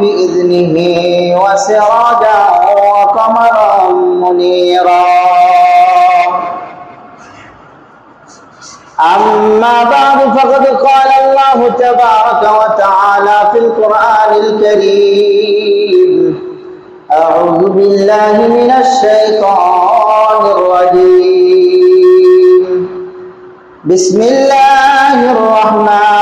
بإذنه وسراجا وقمرا منيرا. أما بعد فقد قال الله تبارك وتعالى في القرآن الكريم أعوذ بالله من الشيطان الرجيم. بسم الله الرحمن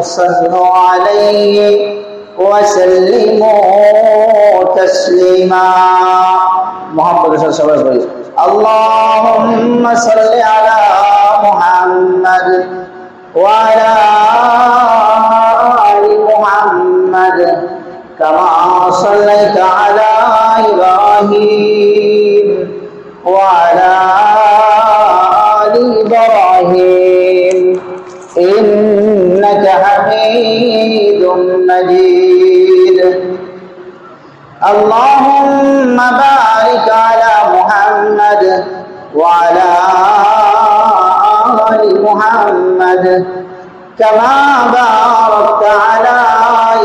صلوا عليه وسلموا تسليما. محمد رسول الله صلى اللهم صل على محمد وعلى آل محمد كما صليت على إبراهيم. اللهم بارك على محمد وعلى آل محمد كما باركت على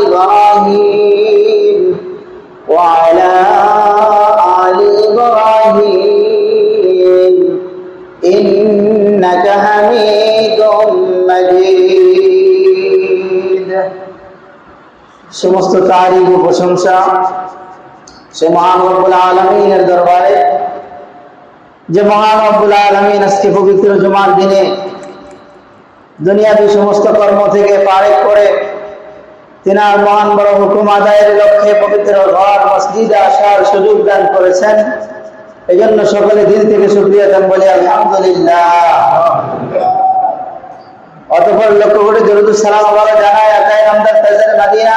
إبراهيم وعلى آل إبراهيم إنك حميد مجيد সমস্ত তারিখ ও প্রশংসা সে মহান রব্বুল আলমিনের দরবারে, যে মহান রব্বুল আলমিন আজকে পবিত্র জুমার দিনে দুনিয়াবি সমস্ত কর্ম থেকে পারেক করে তিনার মহান বড় হুকুম আদায়ের লক্ষ্যে পবিত্র ঘর, মসজিদে আসার সুযোগ দান করেছেন। এই জন্য সকলে দিন থেকে শুক্রিয়া দেন বলি, আলহামদুলিল্লাহ। অতঃপর লক্ষ্য করে দরুদ সালাম আবার জানায় তাজার মাদিনা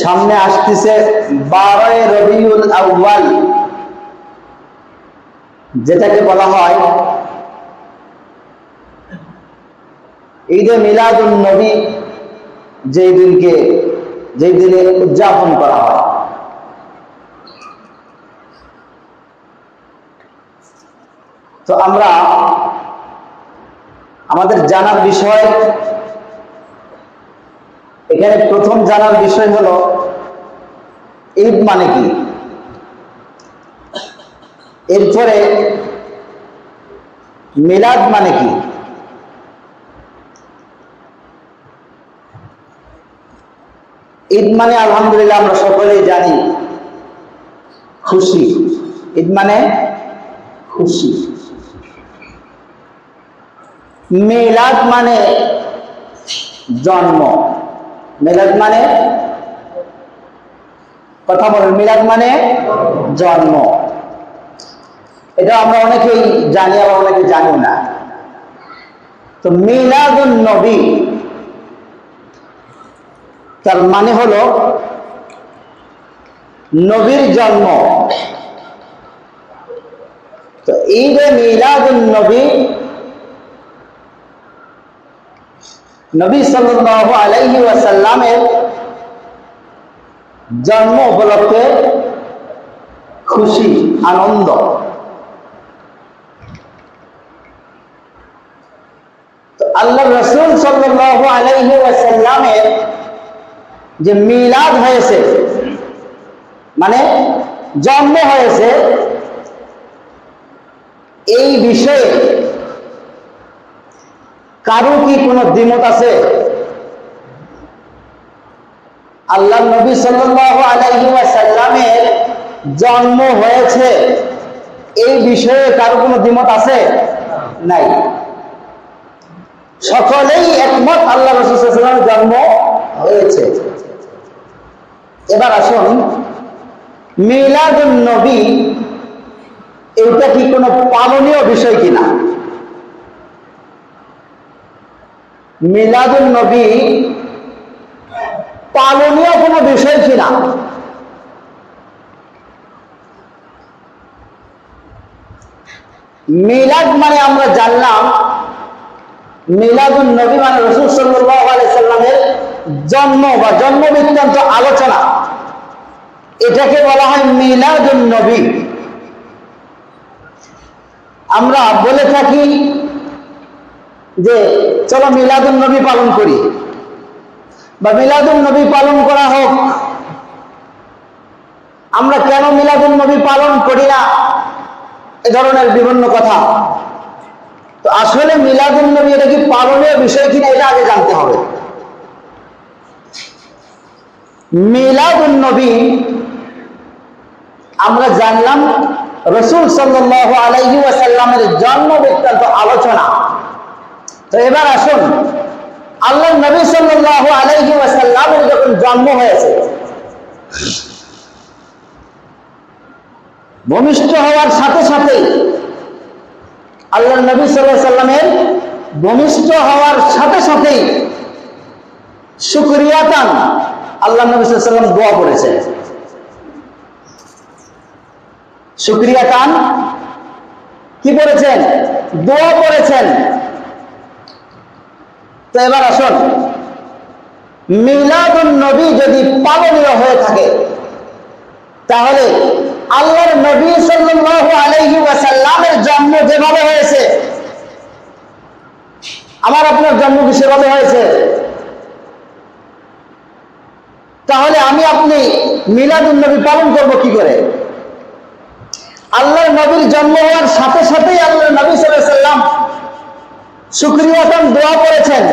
সামনে আসতেছে বারোই রবিউল আউয়াল, যেটাকে বলা হয় ঈদে মিলাদুল নবী, যেই দিনকে, যেই দিনে উদযাপন করা হয়। তো আমরা আমাদের জানার বিষয় এখানে প্রথম জানার বিষয় হলো, ঈদ মানে কি? এরপরে মিলাদ মানে কি? ঈদ মানে আলহামদুলিল্লাহ আমরা সকলেই জানি, খুশি। ঈদ মানে খুশি। মিলাদ মানে জন্ম। মিলাদ মানে? কথা বলেন, মিলাদ মানে জন্ম। এটা আমরা অনেকেই জানি, আবার অনেকে জানি না। তো মিলাদুন নবী, তার মানে হলো নবীর জন্ম। তো ঈদে মিলাদুন নবী নবী সাল্লাল্লাহু আলাইহি ওয়াসাল্লামের জন্ম উপলক্ষে খুশি, আনন্দ। আল্লাহ রসুল সাল্লাল্লাহু আলাইহি ওয়াসাল্লামের যে মিলাদ হয়েছে মানে জন্ম হয়েছে, এই বিষয়ে কারও কি কোনো দ্বিমত আছে? আল্লাহ নবী ওয়াসাল্লামের জন্ম হয়েছে। এই বিষয়ে কারও কোনো দ্বিমত আছে? নাই। সকলেই একমত আল্লাহ রসুলের জন্ম হয়েছে। এবার আসুন, মিলাদুন নবী এটা কি কোনো পালনীয় বিষয় কিনা? মিলাদুন নবী পালনীয় কোনো বিষয় কিনা মিলাদ মানে আমরা জানলাম মিলাদুন নবী মানে রসুল সাল্লামের জন্ম বা জন্ম বৃত্তান্ত আলোচনা। এটাকে বলা হয় মিলাদুন নবী আমরা বলে থাকি যে, চলো মিলাদুন নবী পালন করি। বা মিলাদুন নবী পালন করা হোক। আমরা কেন মিলাদুন নবী পালন করি না? এ ধরনের বিভিন্ন কথা। তো আসলে মিলাদুন নবী এটা কি পালনীয় বিষয় কিনা এটা আগে জানতে হবে। মিলাদুন নবী, আমরা জানলাম রসুল সাল্লাহ আলাইহি ওয়াসাল্লামের জন্ম বৃত্তান্ত আলোচনা। তো এবার আসুন। আল্লাহ নবী সাল্লাহ আলাইহি ওয়াসাল্লামের যখন জন্ম হয়েছে, ভূমিষ্ঠ হওয়ার সাথে সাথে আল্লাহ নবী সাল্লাহ সাল্লামের ভূমিষ্ঠ হওয়ার সাথে সাথেই সুক্রিয়াতান আল্লাহ নবী সাল্লাম দোয়া করেছেন। সুক্রিয়া কান কি করেছেন? দোয়া করেছেন। তো এবার আসুন। মিলাদুন নবী যদি পালনীয় হয়ে থাকে, তাহলে আল্লাহর নবী সাল্লাল্লাহু আলাইহি ওয়াসাল্লামের জন্ম যেভাবে হয়েছে, আমার আপনার জন্ম কি সেভাবে হয়েছে? তাহলে আমি আপনি মিলাদুন নবী পালন করব কি করে? আল্লাহর নবীর জন্ম হওয়ার সাথে সাথেই আল্লাহ নবী সাল্লাম সুক্রিয়াতন দোয়া করেছেন।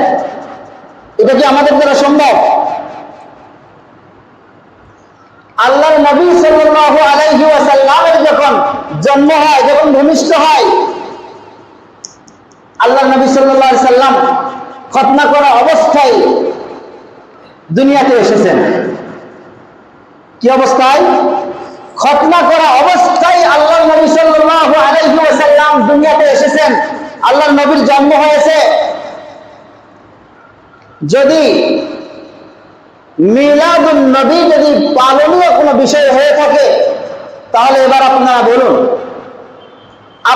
এটা কি আমাদের দ্বারা সম্ভব? আল্লাহর নবী সাল্লাল্লাহু আলাইহি ওয়াসাল্লামের যখন জন্ম হয়, যখন ভূমিষ্ঠ হয় আল্লাহ নবী আলাইহি সাল্লাম খতনা করা অবস্থায় দুনিয়াতে এসেছেন। কি অবস্থায়? খতনা করা অবস্থায় আল্লাহ নবী সাল্লাল্লাহু আলাইহি ওয়াসাল্লাম দুনিয়াতে এসেছেন। আল্লাহর নবীর জন্ম হয়েছে। যদি মিলাদুন নবী যদি পালনীয় কোনো বিষয় হয়ে থাকে, তাহলে এবার আপনারা বলুন,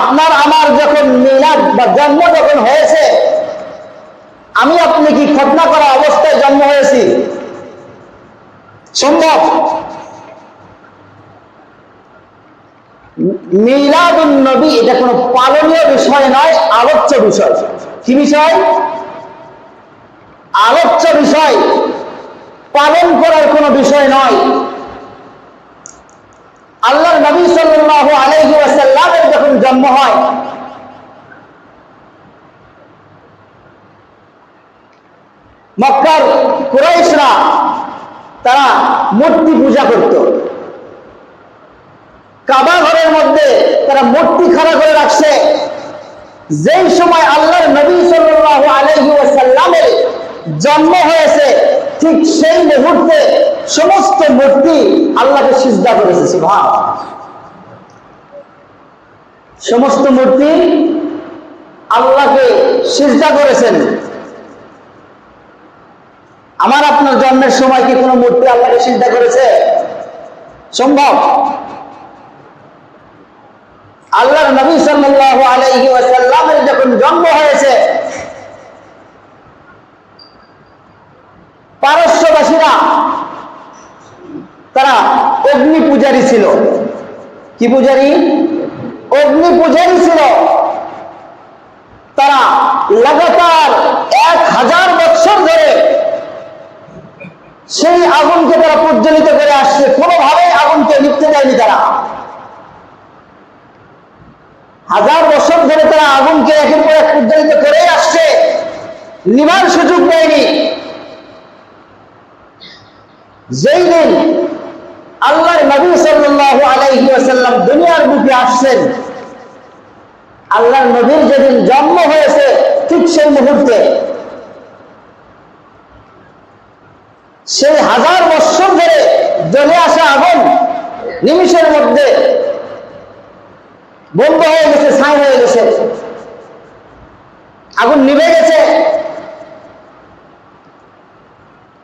আপনার আমার যখন মিলাদ বা জন্ম যখন হয়েছে, আমি আপনি কি খতনা করা অবস্থায় জন্ম হয়েছি? সম্ভব? মিলাদুন নবী এটা কোনো পালনীয় বিষয় নয়, আলোচ্য বিষয়। কি বিষয়? আলোচ্য বিষয়। পালন করার কোনো বিষয় নয়। আল্লাহর নবী সাল্লাল্লাহু আলাইহি ওয়াসাল্লামের যখন জন্ম হয়, মক্কার কুরাইশরা তারা মূর্তি পূজা করত। কাবা ঘরের মধ্যে তারা মূর্তি খাড়া করে রাখছে। যেই সময় আল্লাহর নবী সাল্লাল্লাহু আলাইহি ওয়াসাল্লামের জন্ম হয়েছে, ঠিক সেই মুহূর্তে সমস্ত মূর্তি আল্লাহকে সিজদা করেছে সুবহান সমস্ত মূর্তি আল্লাহকে সিজদা করেছেন। আমার আপনার জন্মের সময় কি কোনো মূর্তি আল্লাহকে চিন্তা করেছে? সম্ভব? আল্লাহর নবী সাল্লাল্লাহু আলাইহি ওয়াসাল্লামের যখন জন্ম হয়েছে, পারস্যবাসীরা, তারা অগ্নি পূজারী ছিল। কি পূজারি? অগ্নি পূজারী ছিল। তারা লাগাতার এক হাজার বছর ধরে সেই আগুনকে তারা প্রজ্বলিত করে আসছে। কোনোভাবে আগুনকে লিখতে দেয়নি তারা। হাজার বছর ধরে তারা আগুনকে একের পর এক প্রজ্বলিত করে আসছে। নিবার সুযোগ দেয়নি যেই দিন আল্লাহর নবী সাল্লাল্লাহু আলাইহি ওয়াসাল্লাম দুনিয়ার বুকে আসছেন, আল্লাহর নবীর যেদিন জন্ম হয়েছে, ঠিক সেই মুহূর্তে সেই হাজার বছর ধরে জ্বলে আসা আগুন নিমিষের মধ্যে বন্ধ হয়ে গেছে, ছাই হয়ে গেছে। আগুন নিভে গেছে।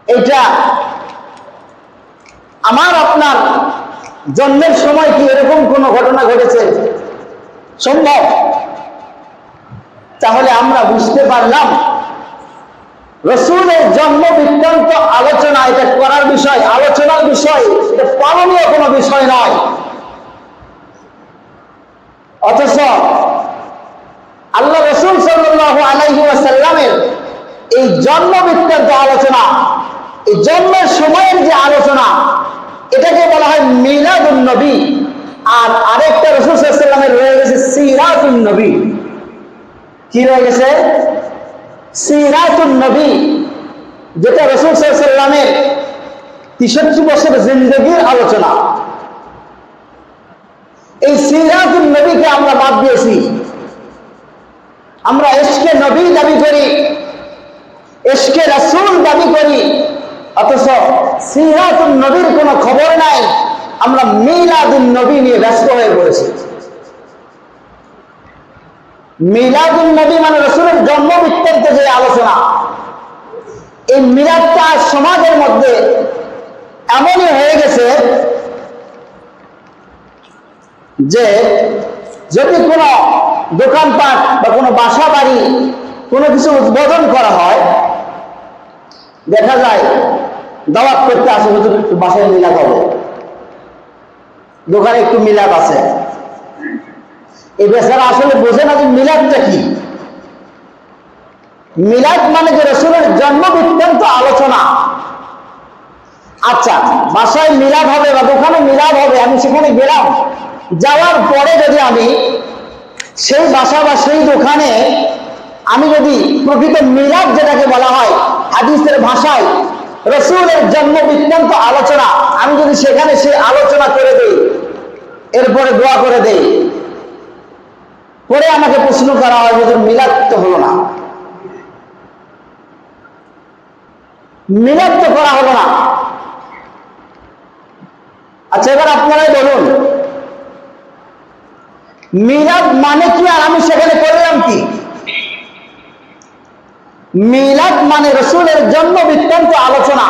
এটা আমার, আপনার জন্মের সময় কি এরকম কোন ঘটনা ঘটেছে? সম্ভব? তাহলে আমরা বুঝতে পারলাম। রসুলের জন্ম বৃত্তান্ত আলোচনা, এটা করার বিষয়। আলোচনার বিষয়, এটা পালনীয় কোনো বিষয় নয়। অথচ আল্লাহ রসুল সাল্লাহ আলাইহি এই জন্ম বৃত্তান্ত আলোচনা, এই জন্মের সময়ের যে আলোচনা, এটাকে বলা হয় মিলাদুন নবী। আর আরেকটা রসুল সাল্লামের রয়ে গেছে সিরাতুন নবী। কি রয়ে গেছে? সিরাতুন নবী, যেটা রসুল সাল্লামের তিষট্টি বছর জিন্দগির আলোচনা। এই সিরাতুল নবীকে আমরা বাদ দিয়েছি। আমরা এসকে নবী দাবি করি, এসকে রাসূল দাবি করি, অথচ সিরাতুল নবীর কোনো খবর নাই, আমরা মিলাদুন নবী নিয়ে ব্যস্ত হয়ে পড়েছি। মিলাদুন নবী মানে রসুলের জন্ম বৃত্তান্ত যে আলোচনা, এই মিলাদটা সমাজের মধ্যে এমনই হয়ে গেছে যে যদি কোনো দোকানপাট বা কোনো বাসা বাড়ি কোনো কিছু উদ্বোধন করা হয়, দেখা যায় দাওয়াত করতে আসে, হুজুর, একটু বাসায় মিলাদ হবে। দোকানে একটু মিলাদ আছে। এই বেচারা আসলে বোঝে না যে মিলাদটা কি। মিলাদ মানে যে রসুলের জন্ম বৃত্তান্ত আলোচনা। আচ্ছা বাসায় মিলাদ হবে বা দোকানে মিলাদ হবে, আমি সেখানে গেলাম। যাওয়ার পরে যদি আমি সেই বাসা বা সেই দোকানে আমি যদি প্রকৃত মিলাদ যেটাকে বলা হয়, হাদিসের ভাষায় রসুলের জন্ম বৃত্তান্ত আলোচনা, আমি যদি সেখানে সেই আলোচনা করে দেই, এরপরে দোয়া করে দেই, পরে আমাকে প্রশ্ন করা হয় যে মিলাদ তো হলো না। মিলাদ তো করা হলো না। আচ্ছা এবার আপনারাই বলুন মিলাদ মানে কি? আর আমি সেখানে করলাম কি? মিলাদ মানে রসুলের জন্ম বৃত্তান্ত আলোচনা।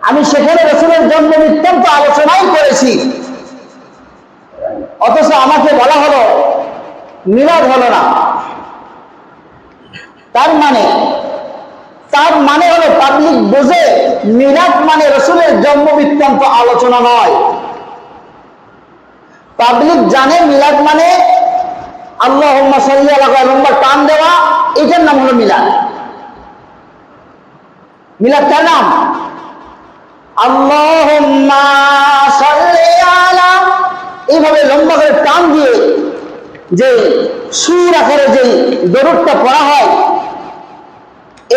আমি সেখানে রসুলের জন্ম বৃত্তান্ত আলোচনাই করেছি। অথচ আমাকে বলা হলো, মিলাদ হলো না। তার মানে তার মানে হলো পাবলিক বোঝে, মিলাদ মানে রসুলের জন্ম বৃত্তান্ত আলোচনা নয়। পাবলিক জানে, মিলাদ মানে আল্লাহ লম্বা টান দেওয়া, এটার নাম হলো মিলাদ। মিলাদ কার নাম? আল্লাহ এইভাবে লম্বা করে টান দিয়ে যে সুর আকারে যে দরুদটা পড়া হয়,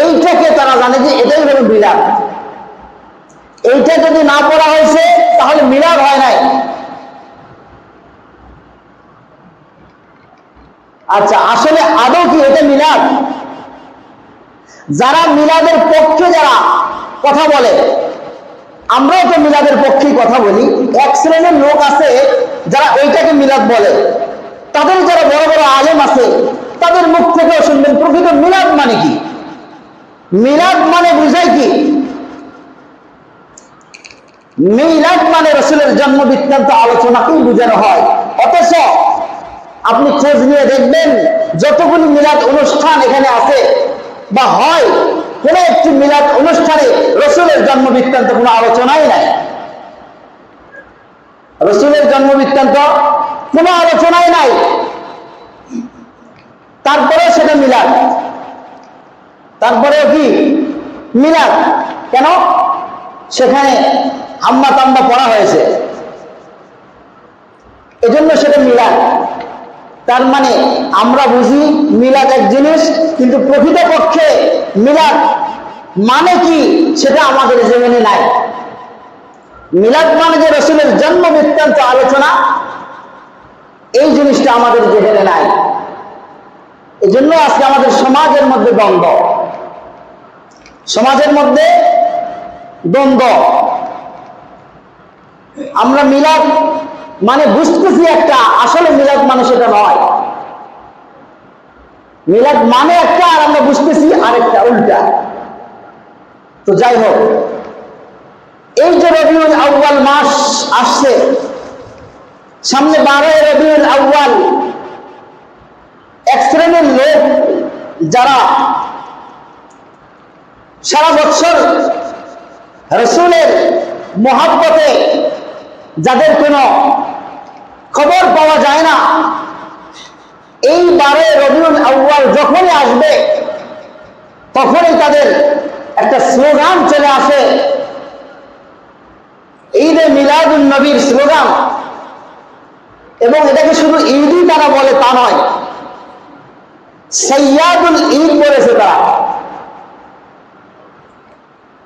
এইটাকে তারা জানে যে এটাই হলো মিলাদ। এইটা যদি না পড়া হয়েছে, তাহলে মিলাদ হয় নাই। আচ্ছা আসলে আদৌ কি এটা মিলাদ? যারা মিলাদের পক্ষে যারা কথা বলে, আমরাও তো মিলাদের পক্ষেই কথা বলি। এক শ্রেণির লোক আছে যারা ওইটাকে মিলাদ বলে। তাদের যারা বড় বড় আলেম আছে, তাদের মুখ থেকেও শুনবেন, প্রকৃত মিলাদ মানে কি? মিলাদ মানে বুঝায় কি? মিলাদ মানে রসুলের জন্ম বৃত্তান্ত আলোচনাকেই বোঝানো হয়। অথচ আপনি খোঁজ নিয়ে দেখবেন যতগুলি মিলাদ অনুষ্ঠান এখানে আছে বা হয়, কোন একটি মিলাদ অনুষ্ঠানে রসুলের জন্ম বৃত্তান্ত কোনো আলোচনাই নাই। রসুলের জন্ম বৃত্তান্ত কোনো আলোচনাই নাই। তারপরে সেটা মিলাদ। তারপরেও কি? মিলাদ। কেন? সেখানে আম্মা তাম্মা পড়া হয়েছে। এজন্য সেটা মিলাদ। তার মানে আমরা বুঝি মিলাদ এক জিনিস, কিন্তু প্রকৃতপক্ষে মিলাদ মানে কি সেটা আমাদের জীবনে নাই। মিলাদ মানে যে রসুলের জন্ম বৃত্তান্ত আলোচনা, এই জিনিসটা আমাদের যেখানে নাই। এই জন্য আজকে আমাদের সমাজের মধ্যে দ্বন্দ্ব। সমাজের মধ্যে দ্বন্দ্ব। আমরা মিলাদ মানে বুঝতেছি একটা, আসলে মিলাদ মানে সেটা নয়। মিলাদ মানে একটা আর আমরা বুঝতেছি আরেকটা, উল্টা। তো যাই হোক, এই যে রবিউল আউ্বাল মাস আসছে, সামনে বারোই রবিউল আউ্বাল এক শ্রেণির লোক যারা সারা বছর রসুলের মহাব্বতে যাদের কোনো খবর পাওয়া যায় না। এই বারে রবিউল আউ্বাল যখনই আসবে, তখনই তাদের একটা স্লোগান চলে আসে। ঈদে মিলাদুল নবীর স্লোগান। এবং এটাকে শুধু ঈদই তারা বলে তা নয়, সৈয়াদুল ঈদ বলেছে তারা।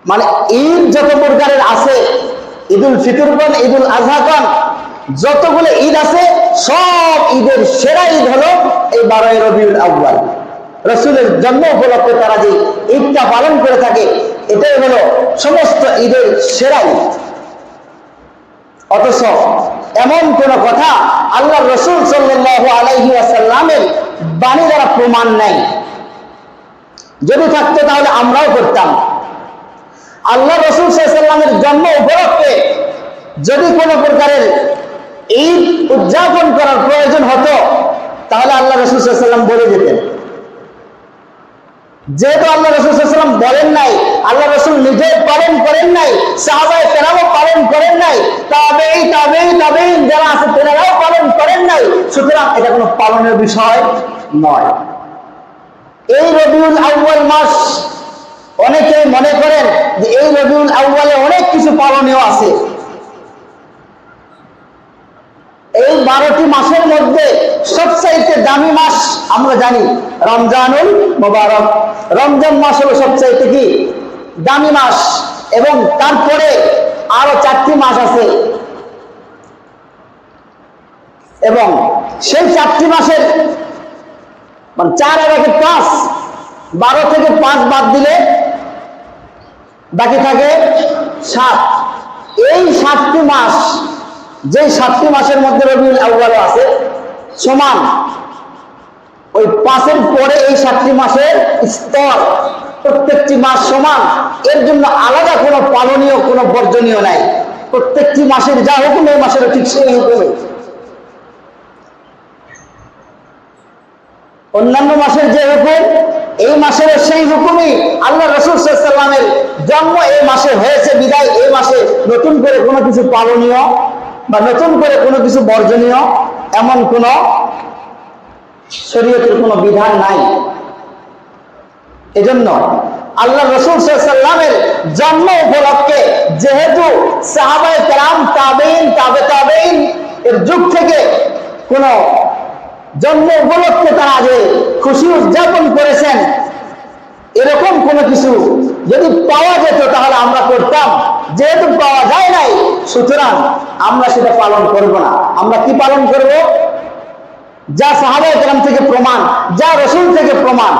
মানে ঈদ যত প্রকারের আছে, ঈদুল ফিতর কন, ঈদুল আজহা যতগুলো ঈদ আছে, সব ঈদের সেরা ঈদ হলো এই বারোই রবিউল আউ্বাল রসুলের জন্ম উপলক্ষে তারা যে ঈদটা পালন করে থাকে, এটাই হলো সমস্ত ঈদের সেরা ঈদ। অথচ এমন কোন কথা আল্লাহ রসুল সাল্লাহ আলাইহি আসাল্লামের বাণী দ্বারা প্রমাণ নাই। যদি থাকতো তাহলে আমরাও করতাম। আল্লাহ রসুল সাল্লামের জন্ম উপলক্ষে যদি কোনো প্রকারের ঈদ উদযাপন করার প্রয়োজন হতো, তাহলে আল্লাহ রসুল সাল্লাম বলে দিতেন। যেহেতু আল্লাহ রসুলাম বলেন নাই, আল্লাহ রসুল নিজে পালন করেন নাই, সাহাবায় তেরাও পালন করেন নাই তবে তবে তবে যারা আছে তেনারাও পালন করেন নাই, সুতরাং এটা কোনো পালনের বিষয় নয়। এই রবিউল আউ্বাল মাস অনেকে মনে করেন যে এই রবিউল আউ্বালে অনেক কিছু পালনীয় আছে এই বারোটি মাসের মধ্যে সবচাইতে দামি মাস আমরা জানি রমজানুল মোবারক। রমজান মাস হলো সবচাইতে কি? দামি মাস। এবং তারপরে আরও চারটি মাস আছে। এবং সেই চারটি মাসের মানে চার আর পাঁচ, বারো থেকে পাঁচ বাদ দিলে বাকি থাকে সাত। এই সাতটি মাস যে সাতটি মাসের মধ্যে রবিউল আউ্বাল আছে, সমান ওই পাঁচের পরে এই সাতটি মাসের স্তর প্রত্যেকটি মাস সমান। এর জন্য আলাদা কোনো পালনীয়, কোনো বর্জনীয় নাই। প্রত্যেকটি মাসের যা হুকুম, এই মাসের ঠিক সেই হুকুমে অন্যান্য মাসের যে হুকুম, এই মাসের সেই হুকুমই। আল্লাহ রসুল সাল্লামের জন্ম এই মাসে হয়েছে, বিদায় এই মাসে নতুন করে কোনো কিছু পালনীয় বা নতুন করে কোনো কিছু বর্জনীয় এমন কোন শরীয়তের কোনো বিধান নাই। এজন্য আল্লাহ রসুল সাল্লামের জন্ম উপলক্ষে যেহেতু সাহাবায় কেরাম তাবেইন তাবে তাবেইন এর যুগ থেকে কোন জন্ম উপলক্ষে তারা যে খুশি উদযাপন করেছেন, এরকম কোনো কিছু যদি পাওয়া যেত তাহলে আমরা করতাম। যেহেতু পাওয়া যায় নাই, সুতরাং আমরা সেটা পালন করব না। আমরা কি পালন করব? যা সাহাবায় কেরাম থেকে প্রমাণ, যা রসুল থেকে প্রমাণ।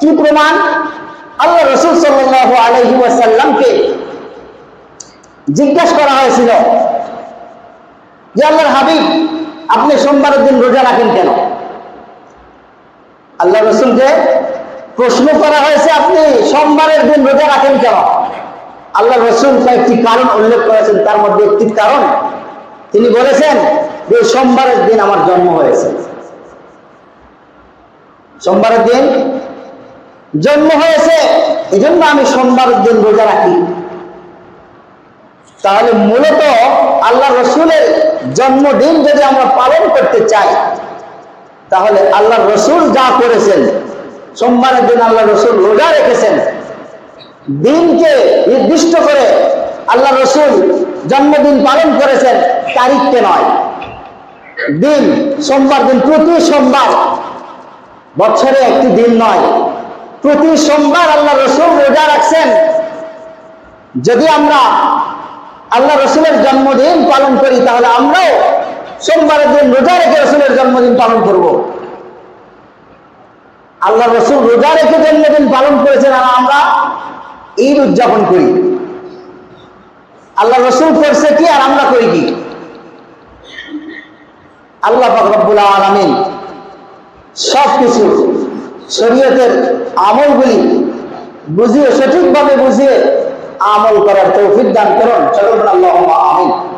কি প্রমাণ? আল্লাহ রসুল সাল্লাহ আলহি ওয়াসাল্লামকে জিজ্ঞাসা করা হয়েছিল যে, আল্লাহর হাবিব, আপনি সোমবারের দিন রোজা রাখেন কেন? আল্লাহ রসুলকে প্রশ্ন করা হয়েছে, আপনি সোমবারের দিন রোজা রাখেন কেন? আল্লাহ রসুল কয়েকটি কারণ উল্লেখ করেছেন, তার মধ্যে একটি কারণ। তিনি বলেছেন যে সোমবারের দিন আমার জন্ম হয়েছে। সোমবারের দিন জন্ম হয়েছে এই জন্য আমি সোমবারের দিন রোজা রাখি। তাহলে মূলত আল্লাহ রসুলের জন্মদিন যদি আমরা পালন করতে চাই, তাহলে আল্লাহ রসুল যা করেছেন, সোমবারের দিন আল্লাহ রসুল রোজা রেখেছেন। দিনকে নির্দিষ্ট করে আল্লাহ রসুল জন্মদিন পালন করেছেন তারিখকে নয়। দিন, সোমবার দিন, প্রতি সোমবার। বছরে একটি দিন নয়। প্রতি সোমবার আল্লাহ রসুল রোজা রাখছেন। যদি আমরা আল্লাহ রসুলের জন্মদিন পালন করি, তাহলে আমরাও সোমবারের দিন রোজা রেখে রসুলের জন্মদিন পালন করব। আল্লাহ রসুল রোজা রেখে জন্মদিন পালন করেছেন আর আমরা ঈদ উদযাপন করি। আল্লাহ রসুল করছে কি আর আমরা করি কি? আল্লাহ রব্বুল আলমিন সব কিছু শরীয়তের আমলগুলি বুঝিয়ে সঠিকভাবে বুঝিয়ে আমল করার তৌফিক দান করুন। সকল আল্লাহ আমিন।